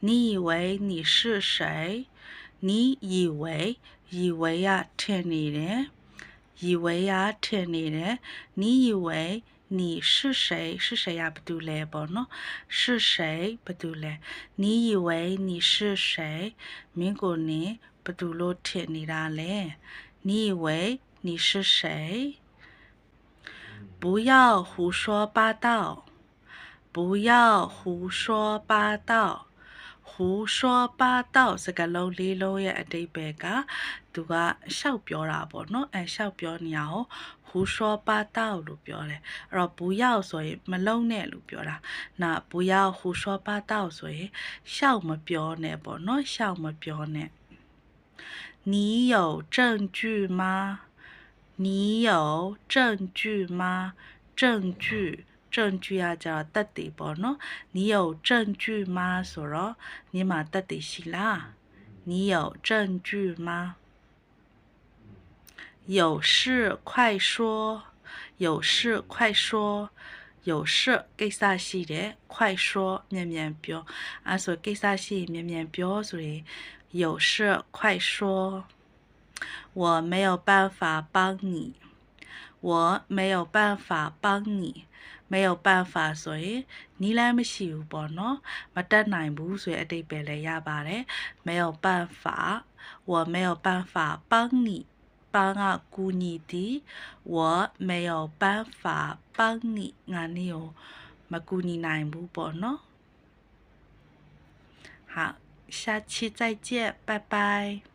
你以为你是谁？你以为以为呀，天你的，以为呀，天你的，你以为你是谁？是谁呀？不对嘞，不喏，是谁？不对嘞，你以为你是谁？民国呢？不对喽，天你啦嘞，你以为你是谁？不要胡说八道，不要胡说八道。 胡说八道စကားလုံးလေးလုံးရဲ့အတိတ်ပဲကသူကရှောက်ပြောတာပေါ့နော်အဲရှောက်ပြောနေရအောင်ဟူရှောပါတောက်လို့ပြောတယ်အဲ့တော့ဘူးရောက်ဆိုရင်မလုံးနဲ့လို့ပြောတာနာဘူးရောက်ဟူရှောပါတောက်ဆိုရင်ရှောက်မပြောနဲ့ပေါ့နော်ရှောက်မပြောနဲ့你有证据吗你有证据吗证据 证据啊叫得地拨弄你有证据吗？索罗尼玛得底西拉你有证据吗？有事快说。有事快说。有事给萨西的？快说绵绵标。阿索给萨西绵绵标注的有事快说。我没有办法帮你。我没有办法帮你没有办法ဆိုရင်နီးလမ်းမရှိဘူးပေါ့နော်မတက်နိုင်ဘူးဆိုရင်အတိတ်ပဲလည်းရပါတယ်没有办法我没有办法帮你帮ကကူညီသည်我没有办法帮你ငါနေကိုမကူညီနိုင်ဘူးပေါ့နော်好下期再见拜拜